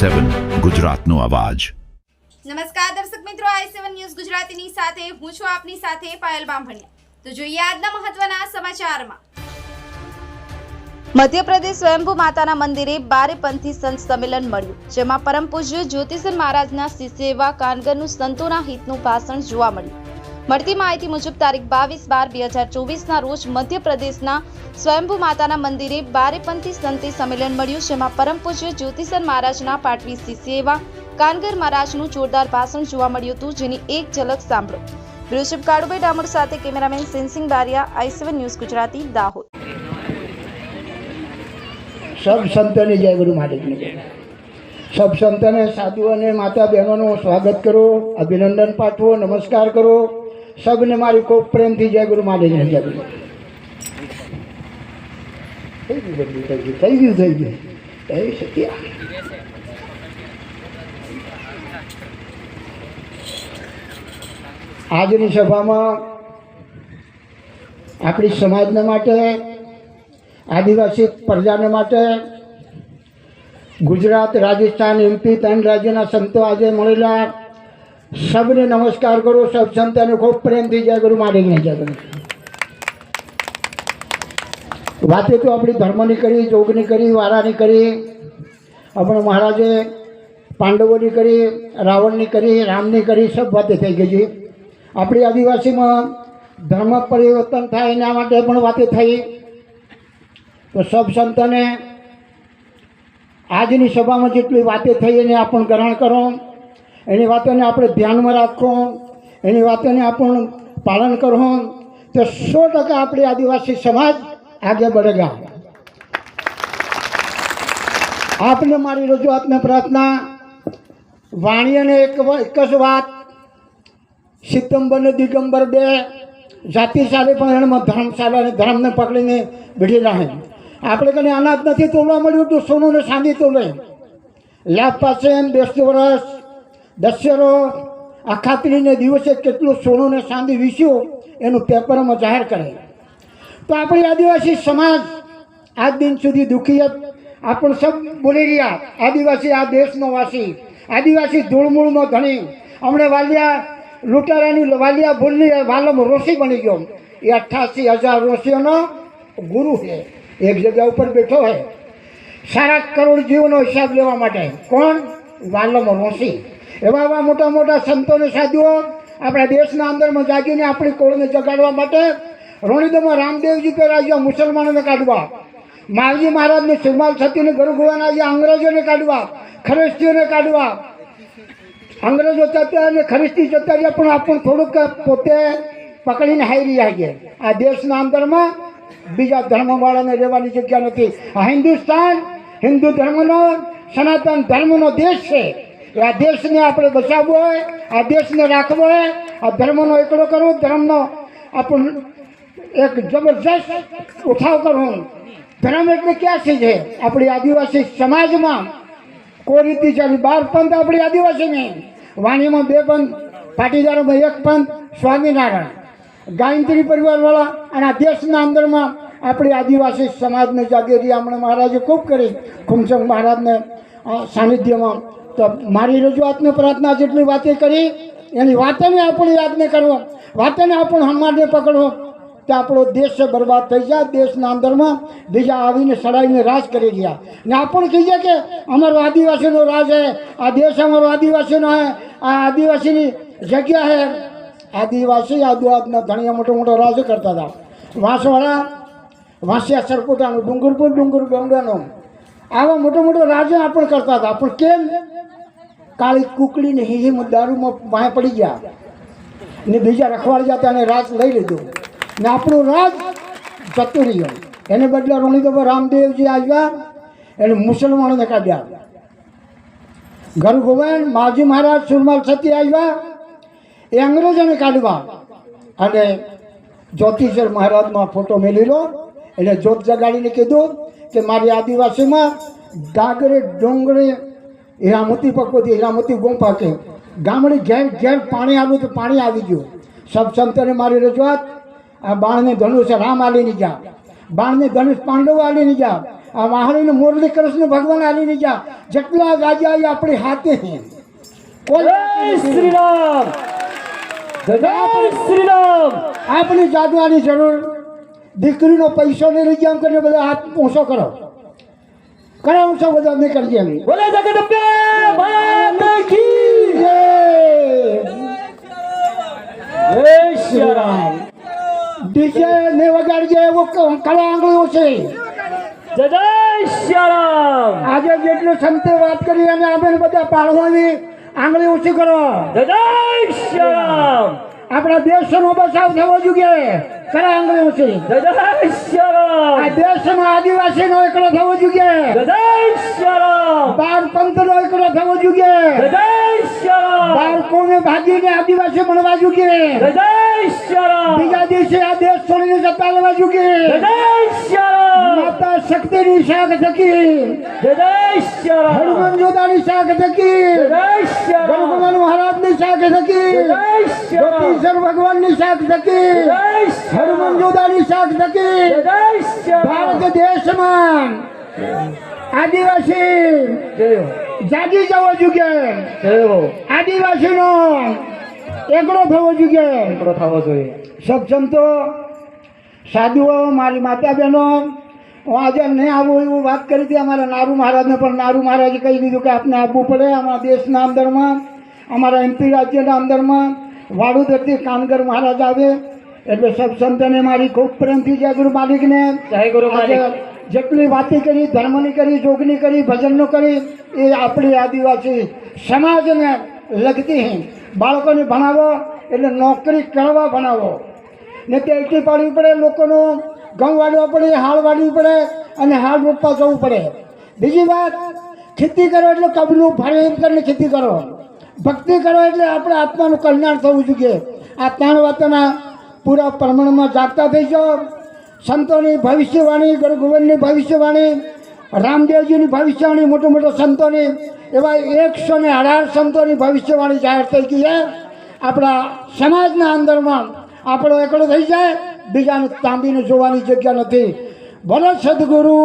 સેવન ગુજરાતનો અવાજ. નમસ્કાર દર્શક મિત્રો આઈ સેવન ન્યૂઝ ગુજરાતીની સાથે હું છું આપની સાથે પાયલ બામભણિયા. તો જોઈએ આજના મહત્વના સમાચારમાં. મધ્યપ્રદેશ સ્વયંભૂ માતાના મંદિરે બારેપંથી સંત સંમેલન મળ્યું જેમાં પરમ પૂજ્ય જ્યોતિષન મહારાજના શિષ્ય એવા કાનગરનું સંતોના હિતનું ભાષણ જોવા મળ્યું. મળતી માહિતી મુજબ તારીખ બાવીસ બાર બે હજાર ચોવીસના રોજ મધ્યપ્રદેશના સ્વયંભૂ માતાના મંદિરે બારેપંથી સંતે સંમેલન મળ્યું, જેમાં પરમ પૂજ્ય જ્યોતિષન મહારાજના પાટવી શિષ્ય એવા કાનગર મહારાજનું જોરદાર ભાષણ જોવા મળ્યું હતું, જેની એક ઝલક સાંભળો. બ્યુરોશિપ કાળુભાઈ ડામોર સાથે cameraman Sensing Baria, I seven news Gujarati, Dahod. સબ સંતોને જય ગુરુ મહારાજની જય. સબ સંતોને સાધુઓને માતા બહેનોનું સ્વાગત કરો, અભિનંદન પાઠવો, નમસ્કાર કરો. સબને મારી ખૂબ પ્રેમથી જય ગુરુ મહારાજને જય ગુરુ. થઈ ગયું થઈ ગયું આજની સભામાં આપણી સમાજને માટે, આદિવાસી પ્રજાને માટે, ગુજરાત, રાજસ્થાન એમપી ત્રણ રાજ્યના સંતો આજે મળેલા. સબને નમસ્કાર કરો સૌ સંતોને ખૂબ પ્રેમથી જય ગુરુ મારીને જય ગુરુ. વાતે તો આપણી ધર્મની કરી, જોગની કરી, વારાની કરી, આપણે મહારાજે પાંડવોની કરી, રાવણની કરી, રામની કરી, સબ વાતે થઈ ગઈ છે. આપણી આદિવાસીમાં ધર્મ પરિવર્તન થાય એના માટે પણ વાતે થઈ. તો સબ સંતોને આજની સભામાં જેટલી વાતે થઈ એને આપણ ગ્રહણ કરો. એની વાતોને આપણે ધ્યાનમાં રાખો, એની વાતોને આપણું પાલન કરો, તો સો ટકા આપણી આદિવાસી સમાજ આગે બળેગા આપને મારી રજૂઆતને પ્રાર્થના વાણીને એક એક જ વાત, સિતંબર ને દિગંબર બે જાતિ સાલે પણ એમાં ધર્મશાળા અને ધર્મને પકડીને ભીડી રહે. આપણે કને અનાજ નથી તોડવા મળ્યું, તો સોનું ને ચાંદી તોડે. લાભ પાસે એમ બેસતું વર્ષ દશેરો અખાત્રીને દિવસે કેટલું સોનું ને ચાંદી વીસ્યું એનું પેપરમાં જાહેર કરે તો આપણી આદિવાસી સમાજ આજ દિન સુધી દુઃખી આપણ સબ બોલી રહ્યા, આદિવાસી આ દેશનો વાસી, આદિવાસી ધૂળમૂળનો ધણી. હમણાં વાલિયા લૂંટારાની વાલિયા ભૂલની વાલમ રોશી બની ગયો. એ અઠ્ઠાસી હજાર રોશીઓનો ગુરુ છે. એક જગ્યા ઉપર બેઠો હે સારા કરોડ જીવનો હિસાબ લેવા માટે. કોણ? વાલમ રોશી. એવા એવા મોટા મોટા સંતોને સાધુઓ, આપણા દેશના અંદરમાં જાગીને આપણી કોળને જગાડવા માટે રોણીદમાં રામદેવજી પહેલા ગયા મુસલમાનોને કાઢવા માવજી મહારાજને સુરમાલ સતીને ગરુ ગોવાના અંગ્રેજોને કાઢવા, ખ્રિસ્તીઓને કાઢવા, અંગ્રેજો જતા અને ખ્રિસ્તી જતા રહ્યા, પણ આપણને થોડુંક પોતે પકડીને હારી જાય આ દેશના અંદરમાં બીજા ધર્મવાળાને રહેવાની જગ્યા નથી. આ હિન્દુસ્તાન હિન્દુ ધર્મનો સનાતન ધર્મનો દેશ છે. આ દેશને આપણે બચાવવો હોય, આ દેશને રાખવો હોય, આ ધર્મનો એકડો કરવો ધર્મનો આપણ એક જબરજસ્ત ઉઠાવ કરવો ધર્મ એટલે ક્યાં છે? જે આપણી આદિવાસી સમાજમાં કોઈ રીતે ચાલી બાર પંથ આપણી આદિવાસીને વાણીમાં બે પંથ, પાટીદારોમાં એક પંથ, સ્વામિનારાયણ. ગાયત્રી પરિવારવાળા અને આ દેશના અંદરમાં આપણી આદિવાસી સમાજને જાગીરી, હમણાં મહારાજે ખૂબ કરી. ખુમસંગ મહારાજને સાનિધ્યમાં તો મારી રજૂઆતને પ્રાર્થના જેટલી વાતે કરી, એની વાતને આપણે યાદને કરવો, વાતને આપણે હમારને પકડવો, તો આપણો દેશ છે બરબાદ થઈ જાય, દેશના અંદરમાં બીજા આવીને સડાઈને રાજ કરી ગયા. ને આપણે કહીએ કે અમારો આદિવાસીનો રાજ હે, આ દેશ અમારો આદિવાસીનો હે, આ આદિવાસીની જગ્યા હે. આદિવાસી આદિવાદના ધણીયા મોટો મોટો રાજ કરતા હતા. વાંસવાળા, વાંસિયા સરપોટાનું ડુંગરપુર ડુંગર ગંગાનો આવા મોટો મોટો રાજા આપણે કરતા હતા. પણ કેમ? કાળી કુકડીને હિમ દારૂમાં વાંહે પડી ગયા. ને બીજા રખવાડી જતા એને રાજ લઈ લીધો. ને આપણું રાજ જતું રહ્યું. એને બદલે રોણીદો રામદેવજી આવ્યા એને મુસલમાનોને કાઢ્યા. ઘર ગોવાન માજી મહારાજ સુરમાલ સતી આવ્યા. એ અંગ્રેજોને કાઢવા. અને જ્યોતિષર મહારાજમાં ફોટો મેલી લો. એટલે જોત જગાડીને કીધું કે મારી આદિવાસીમાં ડાગરે ડોંગરે હીરામોતી પકવતી હીરામોતી ગુંફા કે ગામડે ઘેર ઘેર પાણી આવ્યું તો પાણી આવી ગયું. સબ સંતોને મારી રજૂઆત આ બાણને ધનુષ રામ આલીની જા બાણને ધનુષ પાંડવો આલીને જા આ વાહણીને મુરલી કૃષ્ણ ભગવાન આલીને જા જેટલા રાજા એ આપણી હાથે છે શ્રીરામ જય શ્રી રામ! શ્રી રામ! આપણી જાદુઆની જરૂર દીકરીનો પૈસો ને લઈ ગયા કરીને બધા હાથ ઊંચો કરો. કરો ઊંચો બધા નહીં કરજે એમ બોલે ડીજે ને વગાડજે એવો કળા આંગળીઓ છે. આજે જેટલું સંતે વાત કરી અને આપણે બધા પાડવાની આંગળી ઊંચી કરો. આપણા દેશનો બચાવ થવો જોઈએ. કળા આંગળી છે જય જય શ્રી રામ. આ દેશમાં આદિવાસીનો એકલો થવો જોઈએ. જય જય શ્રી રામ. બાર થવો જોઈએ. બાળકોને ભાગીને આદિવાસી બનવા જોઈએ. બીજા દિવસે આ દેશ છોડીને જતા રહેવા જોઈએ. શ્રી રામ. શક્તિની શાખ થકી. હનુમાન જોદાની શાખ થકી. ભગવાન મહારાજની મહારાજની શાખ થકી. ગોપીશ્વર ભગવાનની શાખ થકી. જય હનુમાન જોદાની શાખ થકી ભારત દેશમાં આદિવાસી જાગી જવો જોઈએ. આદિવાસીનો એકડો થવો જોઈએ. એકડો થવો જોઈએ. સબ તો સાધુઓ મારી માતા બહેનો હું આજે નહીં આવું એવું વાત કરી હતી અમારા નારુ મહારાજને પણ નારુ મહારાજે કહી દીધું કે આપને આપવું પડે અમારા દેશના અંદરમાં અમારા એમપી રાજ્યના અંદરમાં. વાડુદરથી કાનગર મહારાજ આવે. એટલે સબ સંતને મારી ખૂબ પ્રેમથી જય ગુરુ માલિકને જય ગુરુ માલિક. જેટલી વાતી કરી ધર્મની કરી જોગની કરી ભજનનો કરી એ આપણી આદિવાસી સમાજને લગતી હે બાળકોને ભણાવો એટલે નોકરી કરવા ભણાવો. ને તે એટલી પાડવી પડે લોકોનું ઘઉં વાળવા પડે હાળ વાળવી પડે અને હાળ રોપવા જવું પડે. બીજી વાત ખેતી કરો એટલે કબલું ફાળી કરીને ખેતી કરો. ભક્તિ કરો એટલે આપણે આત્માનું કલ્યાણ થવું જોઈએ. આ ત્રણ વાતોના પૂરા પ્રમાણમાં જાગતા થઈ જાઓ. સંતોની ભવિષ્યવાણી, ગુરુગોવિંદની ભવિષ્યવાણી, રામદેવજીની ભવિષ્યવાણી, મોટા મોટા સંતોની, એવા એકસો ને અઢાર સંતોની ભવિષ્યવાણી જાહેર થઈ ગઈ છે. આપણા સમાજના અંદરમાં આપણો એકડો થઈ જાય, બીજાને તાંબીને જોવાની જગ્યા નથી. ભલે સદગુરુ